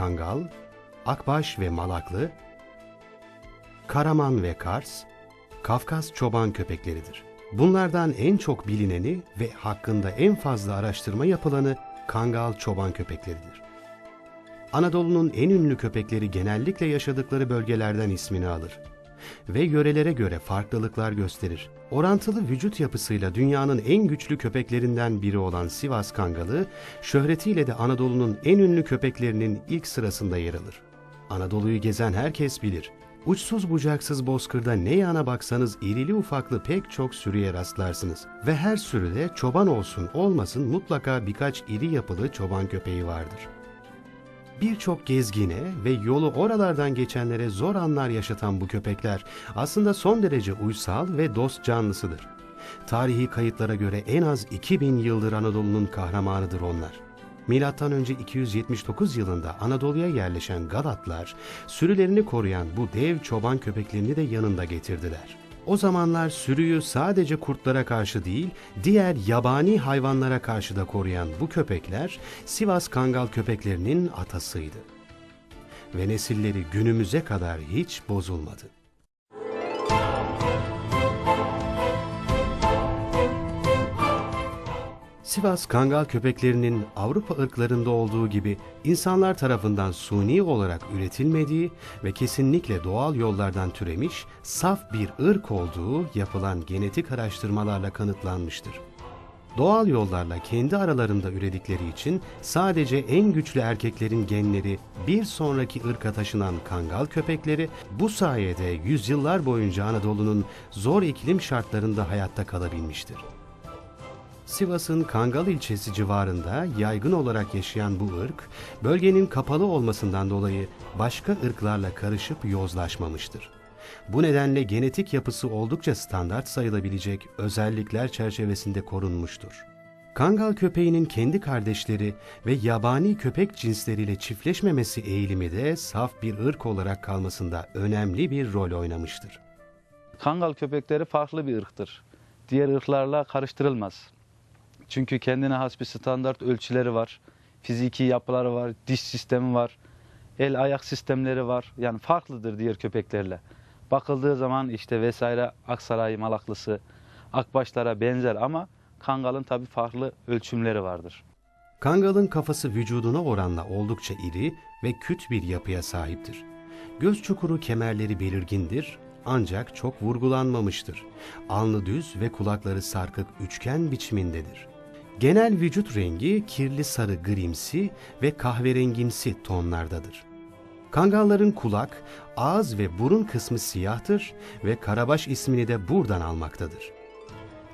Kangal, Akbaş ve Malaklı, Karaman ve Kars, Kafkas çoban köpekleridir. Bunlardan en çok bilineni ve hakkında en fazla araştırma yapılanı Kangal çoban köpekleridir. Anadolu'nun en ünlü köpekleri genellikle yaşadıkları bölgelerden ismini alır ve yörelere göre farklılıklar gösterir. Orantılı vücut yapısıyla dünyanın en güçlü köpeklerinden biri olan Sivas Kangalı, şöhretiyle de Anadolu'nun en ünlü köpeklerinin ilk sırasında yer alır. Anadolu'yu gezen herkes bilir. Uçsuz bucaksız bozkırda ne yana baksanız irili ufaklı pek çok sürüye rastlarsınız. Ve her sürüde çoban olsun olmasın mutlaka birkaç iri yapılı çoban köpeği vardır. Birçok gezgine ve yolu oralardan geçenlere zor anlar yaşatan bu köpekler aslında son derece uysal ve dost canlısıdır. Tarihi kayıtlara göre en az 2000 yıldır Anadolu'nun kahramanıdır onlar. Milattan önce 279 yılında Anadolu'ya yerleşen Galatlar, sürülerini koruyan bu dev çoban köpeklerini de yanında getirdiler. O zamanlar sürüyü sadece kurtlara karşı değil, diğer yabani hayvanlara karşı da koruyan bu köpekler Sivas Kangal köpeklerinin atasıydı. Ve nesilleri günümüze kadar hiç bozulmadı. Sivas Kangal köpeklerinin Avrupa ırklarında olduğu gibi insanlar tarafından suni olarak üretilmediği ve kesinlikle doğal yollardan türemiş saf bir ırk olduğu yapılan genetik araştırmalarla kanıtlanmıştır. Doğal yollarla kendi aralarında üredikleri için sadece en güçlü erkeklerin genleri bir sonraki ırka taşınan kangal köpekleri bu sayede yüzyıllar boyunca Anadolu'nun zor iklim şartlarında hayatta kalabilmiştir. Sivas'ın Kangal ilçesi civarında yaygın olarak yaşayan bu ırk, bölgenin kapalı olmasından dolayı başka ırklarla karışıp yozlaşmamıştır. Bu nedenle genetik yapısı oldukça standart sayılabilecek özellikler çerçevesinde korunmuştur. Kangal köpeğinin kendi kardeşleri ve yabani köpek cinsleriyle çiftleşmemesi eğilimi de saf bir ırk olarak kalmasında önemli bir rol oynamıştır. Kangal köpekleri farklı bir ırktır. Diğer ırklarla karıştırılmaz. Çünkü kendine has bir standart ölçüleri var. Fiziki yapıları var, diş sistemi var. El ayak sistemleri var. Yani farklıdır diğer köpeklerle. Bakıldığı zaman işte vesaire Aksaray Malaklısı, Akbaşlara benzer ama Kangal'ın tabii farklı ölçümleri vardır. Kangal'ın kafası vücuduna oranla oldukça iri ve küt bir yapıya sahiptir. Göz çukuru kemerleri belirgindir ancak çok vurgulanmamıştır. Alnı düz ve kulakları sarkık üçgen biçimindedir. Genel vücut rengi kirli sarı grimsi ve kahverengimsi tonlardadır. Kangalların kulak, ağız ve burun kısmı siyahtır ve karabaş ismini de buradan almaktadır.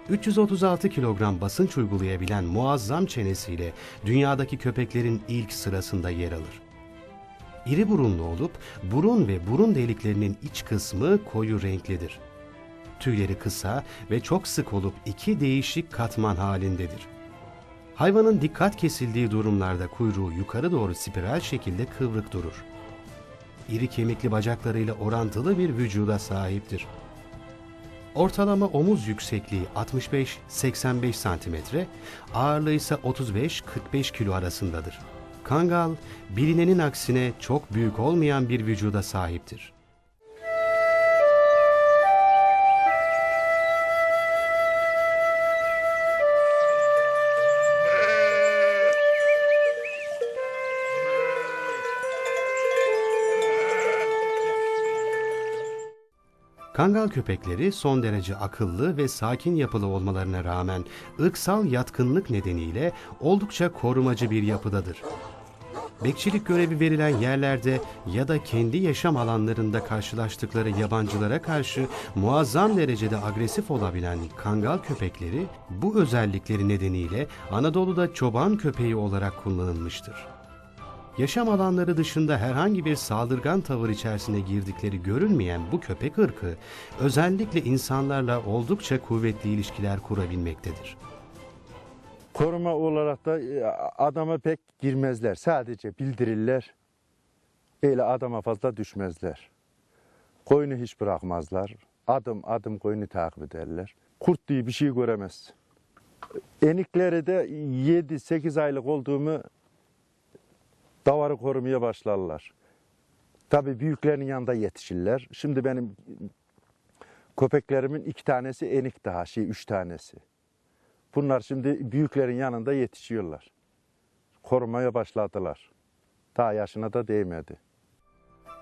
336 kilogram basınç uygulayabilen muazzam çenesiyle dünyadaki köpeklerin ilk sırasında yer alır. İri burunlu olup burun ve burun deliklerinin iç kısmı koyu renklidir. Tüyleri kısa ve çok sık olup iki değişik katman halindedir. Hayvanın dikkat kesildiği durumlarda kuyruğu yukarı doğru spiral şekilde kıvrık durur. İri kemikli bacaklarıyla orantılı bir vücuda sahiptir. Ortalama omuz yüksekliği 65-85 cm, ağırlığı ise 35-45 kilo arasındadır. Kangal, bilinenin aksine çok büyük olmayan bir vücuda sahiptir. Kangal köpekleri son derece akıllı ve sakin yapılı olmalarına rağmen ırksal yatkınlık nedeniyle oldukça korumacı bir yapıdadır. Bekçilik görevi verilen yerlerde ya da kendi yaşam alanlarında karşılaştıkları yabancılara karşı muazzam derecede agresif olabilen kangal köpekleri bu özellikleri nedeniyle Anadolu'da çoban köpeği olarak kullanılmıştır. Yaşam alanları dışında herhangi bir saldırgan tavır içerisine girdikleri görülmeyen bu köpek ırkı özellikle insanlarla oldukça kuvvetli ilişkiler kurabilmektedir. Koruma olarak da e, adama pek girmezler. Sadece bildirirler. Öyle adama fazla düşmezler. Koyunu hiç bırakmazlar. Adım adım koyunu takip ederler. Kurt diye bir şey göremez. Enikleri de 7-8 aylık olduğumu davarı korumaya başlarlar. Tabii büyüklerin yanında yetişirler. Şimdi benim köpeklerimin iki tanesi enik daha, şey üç tanesi. Bunlar şimdi büyüklerin yanında yetişiyorlar. Korumaya başladılar. Daha yaşına da değmedi.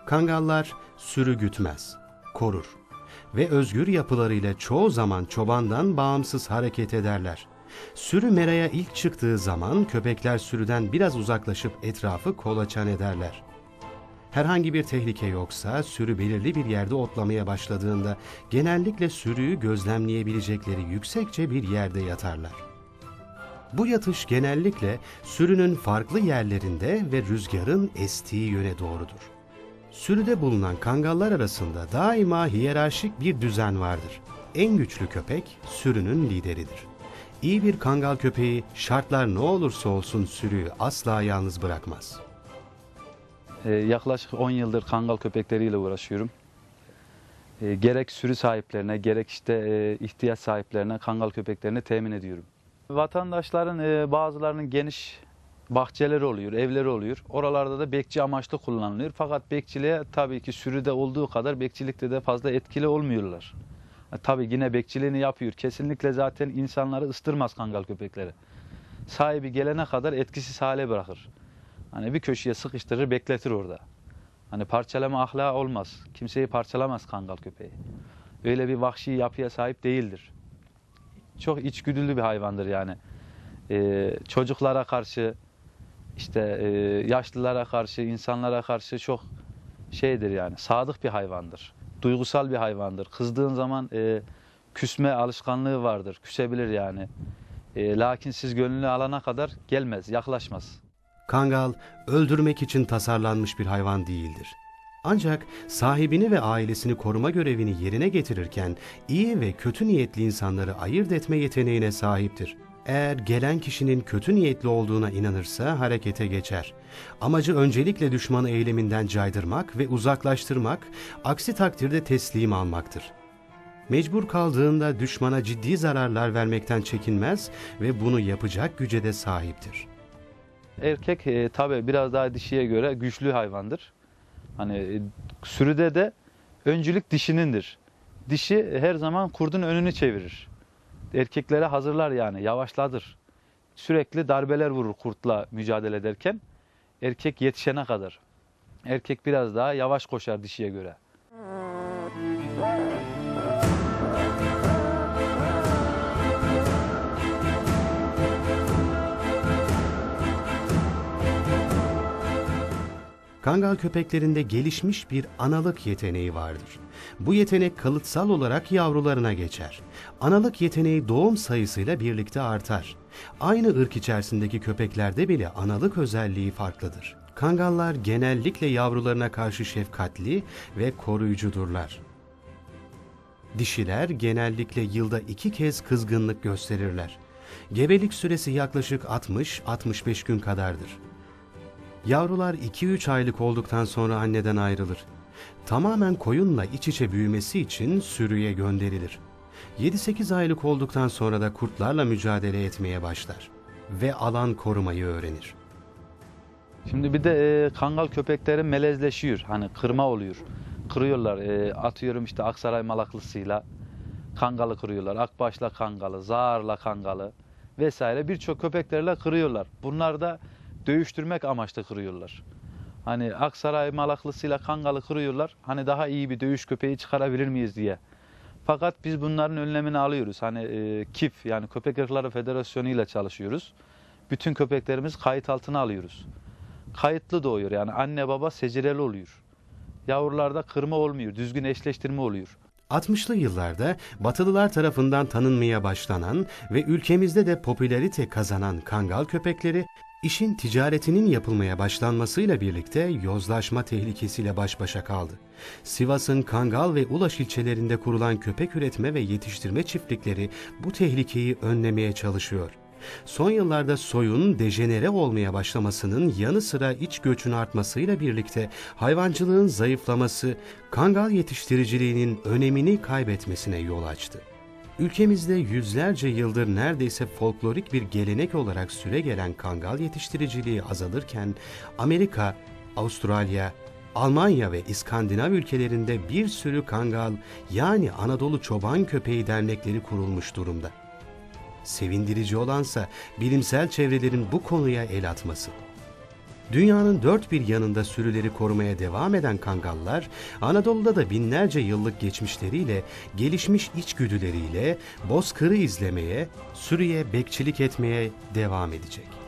Kangallar sürü gütmez, korur ve özgür yapılarıyla çoğu zaman çobandan bağımsız hareket ederler. Sürü meraya ilk çıktığı zaman köpekler sürüden biraz uzaklaşıp etrafı kolaçan ederler. Herhangi bir tehlike yoksa sürü belirli bir yerde otlamaya başladığında genellikle sürüyü gözlemleyebilecekleri yüksekçe bir yerde yatarlar. Bu yatış genellikle sürünün farklı yerlerinde ve rüzgarın estiği yöne doğrudur. Sürüde bulunan kangallar arasında daima hiyerarşik bir düzen vardır. En güçlü köpek sürünün lideridir. İyi bir kangal köpeği şartlar ne olursa olsun sürüyü asla yalnız bırakmaz. Ee, yaklaşık 10 yıldır kangal köpekleriyle uğraşıyorum. Ee, gerek sürü sahiplerine gerek işte e, ihtiyaç sahiplerine kangal köpeklerini temin ediyorum. Vatandaşların e, bazılarının geniş bahçeleri oluyor, evleri oluyor. Oralarda da bekçi amaçlı kullanılıyor. Fakat bekçiliğe tabii ki sürüde olduğu kadar bekçilikte de fazla etkili olmuyorlar. Ha, tabii yine bekçiliğini yapıyor. Kesinlikle zaten insanları ıstırmaz kangal köpekleri. Sahibi gelene kadar etkisiz hale bırakır. Hani bir köşeye sıkıştırır bekletir orada. Hani parçalama ahlakı olmaz. Kimseyi parçalamaz kangal köpeği. Öyle bir vahşi yapıya sahip değildir. Çok içgüdülü bir hayvandır yani. Ee, çocuklara karşı, işte e, yaşlılara karşı, insanlara karşı çok şeydir yani. Sadık bir hayvandır. Duygusal bir hayvandır. Kızdığın zaman e, küsme alışkanlığı vardır. Küsebilir yani. E, lakin siz gönlünü alana kadar gelmez, yaklaşmaz. Kangal öldürmek için tasarlanmış bir hayvan değildir. Ancak sahibini ve ailesini koruma görevini yerine getirirken iyi ve kötü niyetli insanları ayırt etme yeteneğine sahiptir. Eğer gelen kişinin kötü niyetli olduğuna inanırsa harekete geçer. Amacı öncelikle düşmanı eyleminden caydırmak ve uzaklaştırmak, aksi takdirde teslim almaktır. Mecbur kaldığında düşmana ciddi zararlar vermekten çekinmez ve bunu yapacak güce de sahiptir. Erkek e, tabi biraz daha dişiye göre güçlü hayvandır. Hani e, sürüde de öncülük dişinindir. Dişi her zaman kurdun önünü çevirir. Erkeklere hazırlar yani yavaşladır. Sürekli darbeler vurur kurtla mücadele ederken. Erkek yetişene kadar. Erkek biraz daha yavaş koşar dişiye göre. Kangal köpeklerinde gelişmiş bir analık yeteneği vardır. Bu yetenek kalıtsal olarak yavrularına geçer. Analık yeteneği doğum sayısıyla birlikte artar. Aynı ırk içerisindeki köpeklerde bile analık özelliği farklıdır. Kangallar genellikle yavrularına karşı şefkatli ve koruyucudurlar. Dişiler genellikle yılda iki kez kızgınlık gösterirler. Gebelik süresi yaklaşık 60-65 gün kadardır. Yavrular 2-3 aylık olduktan sonra anneden ayrılır. Tamamen koyunla iç içe büyümesi için sürüye gönderilir. 7-8 aylık olduktan sonra da kurtlarla mücadele etmeye başlar ve alan korumayı öğrenir. Şimdi bir de e, kangal köpekleri melezleşiyor. Hani kırma oluyor. Kırıyorlar. E, atıyorum işte Aksaray malaklısıyla kangalı kırıyorlar. Akbaşla kangalı, zağarla kangalı vesaire birçok köpeklerle kırıyorlar. Bunlar da dövüştürmek amaçlı kırıyorlar. Hani Aksaray malaklısıyla kangalı kırıyorlar. Hani daha iyi bir dövüş köpeği çıkarabilir miyiz diye. Fakat biz bunların önlemini alıyoruz. Hani e, KİF yani Köpek Irkları Federasyonu ile çalışıyoruz. Bütün köpeklerimiz kayıt altına alıyoruz. Kayıtlı doğuyor yani anne baba secereli oluyor. Yavrularda kırma olmuyor, düzgün eşleştirme oluyor. 60'lı yıllarda Batılılar tarafından tanınmaya başlanan ve ülkemizde de popülarite kazanan kangal köpekleri işin ticaretinin yapılmaya başlanmasıyla birlikte yozlaşma tehlikesiyle baş başa kaldı. Sivas'ın Kangal ve Ulaş ilçelerinde kurulan köpek üretme ve yetiştirme çiftlikleri bu tehlikeyi önlemeye çalışıyor. Son yıllarda soyun dejenere olmaya başlamasının yanı sıra iç göçün artmasıyla birlikte hayvancılığın zayıflaması kangal yetiştiriciliğinin önemini kaybetmesine yol açtı. Ülkemizde yüzlerce yıldır neredeyse folklorik bir gelenek olarak süregelen kangal yetiştiriciliği azalırken Amerika, Avustralya, Almanya ve İskandinav ülkelerinde bir sürü kangal yani Anadolu Çoban Köpeği dernekleri kurulmuş durumda. Sevindirici olansa bilimsel çevrelerin bu konuya el atması. Dünyanın dört bir yanında sürüleri korumaya devam eden kangallar, Anadolu'da da binlerce yıllık geçmişleriyle, gelişmiş içgüdüleriyle bozkırı izlemeye, sürüye bekçilik etmeye devam edecek.